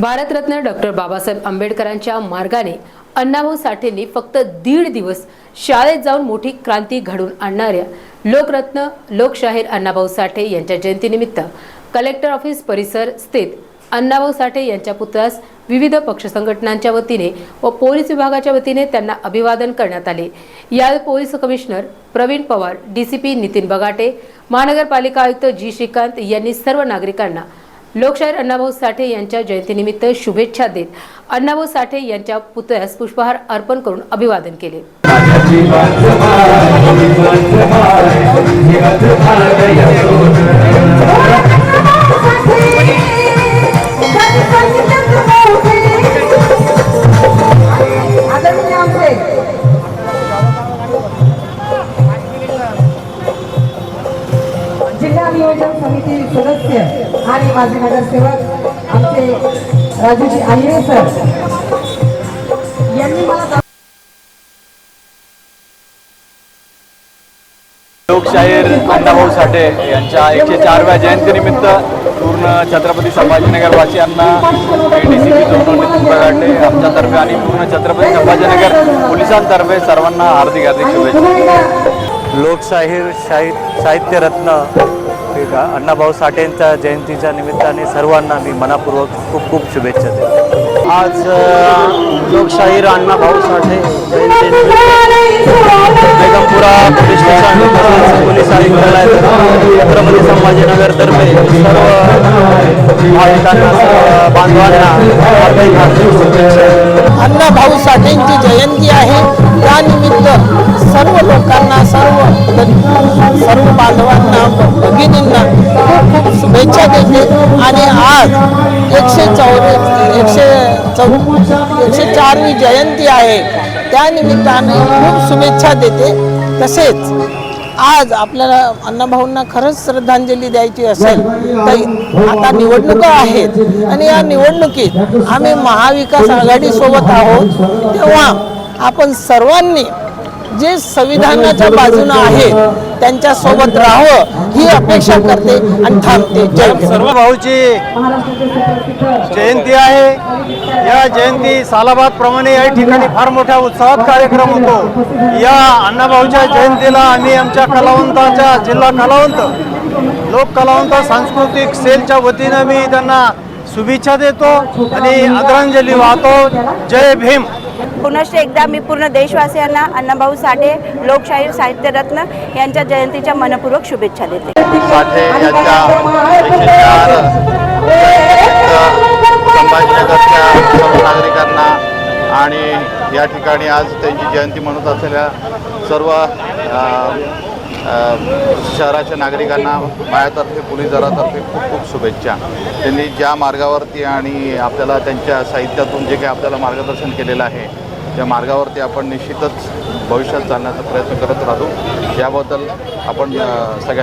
Bharat Ratna doctor Babasaheb आंबेडकरांच्या मार्गाने अण्णाभाऊ साठेंनी फक्त दीड दिवस शाळेत जाऊन मोठी क्रांती घडवून आणणाऱ्या लोकरत्न लोकशाहीर अण्णाभाऊ साठे यांच्या जयंतीनिमित्त कलेक्टर ऑफिस परिसर स्थित अण्णाभाऊ साठे यांच्या पुतळ्यास विविध पक्ष संघटनांच्या वतीने व पोलीस विभागाच्या वतीने त्यांना अभिवादन करण्यात आले. यावेळी police commissioner Praveen Pawar DCP Nitin Bagate महानगरपालिका आयुक्त जी श्रीकांत यांनी सर्व नागरिकांना लोकशाहीर अण्णाभाऊ साठे यांच्या जयंतीनिमित्त शुभेच्छा देत अण्णाभाऊ साठे यांच्या पुतळ्यास पुष्पहार अर्पण करून अभिवादन केले. जिल्हा नियोजन समिती सदस्य आणि माझे नगरसेवक आमचे राजूजी आहिरे सर. यांनी मला लोकशाहीर अण्णाभाऊ साठे यांच्या एकशे चारव्या जयंतीनिमित्त पूर्ण Chhatrapati Sambhajinagar वासियांना D C P Nitin Bagate आमच्यातर्फे आणि पूर्ण छत्रपती संभाजीनगर पोलिसांतर्फे सर्वांना हार्दिक हार्दिक शुभेच्छा. लोकशाहीर शाहित साहित्यरत्न हे का? अण्णाभाऊ साठेंच्या जयंतीच्या निमित्ताने सर्वांना मी मनापूर्वक खूप खूप शुभेच्छा देतो. आज लोकशाहीर अण्णाभाऊ साठे जयंतीनिमित्त बेगमपुरा पोलीस स्टेशन पोलीस आयुक्तालय छत्रपती संभाजीनगरतर्फे सर्व भाविकांना बांधवांना अण्णाभाऊ साठेंची जयंती आहे. त्यानिमित्त सर्व लोकांना शुभेच्छा देते आणि आज एकशे चौरे एकशे चौ एकशे चारवी जयंती आहे. त्यानिमित्ताने खूप शुभेच्छा देते. तसेच आज आपल्याला अण्णाभाऊंना खरंच श्रद्धांजली द्यायची असेल तर आता निवडणुका आहेत. आणि या निवडणुकीत आम्ही महाविकास आघाडीसोबत आहोत. तेव्हा आपण सर्वांनी जे संविधानाच्या बाजूने आहेत त्यांच्यासोबत राहावं ही अपेक्षा करते आणि थांबते. सर्व भाऊची जयंती आहे. या जयंती सालाबाद प्रमाणे या ठिकाणी फार मोठ्या उत्साहात कार्यक्रम होतो. या अण्णाभाऊच्या जयंतीला आम्ही आमच्या कलावंताच्या जिल्हा कलावंत लोक कलावंत सांस्कृतिक सेलच्या वतीनं मी त्यांना शुभेच्छा देतो आणि आदरांजली वाहतो. जय भीम. पुनश्च एकदा मी पूर्ण देशवासियांना अण्णाभाऊ साठे लोकशाहीर साहित्यरत्न यांच्या जयंतीच्या मनपूर्वक शुभेच्छा देते. साठे यांच्या संभाजीनगरच्या सर्व नागरिकांना आणि या ठिकाणी आज त्यांची जयंती म्हणत असलेल्या सर्व शहराच्या नागरिकांना माझ्यातर्फे पोलीस दलातर्फे खूप खूप शुभेच्छा. त्यांनी ज्या मार्गावरती आणि आपल्याला त्यांच्या साहित्यातून जे काही आपल्याला मार्गदर्शन केलेलं आहे या मार्गावरती आपण निश्चितच भविष्यात चालण्याचा प्रयत्न करत राहतो याबद्दल आपण सगळ्या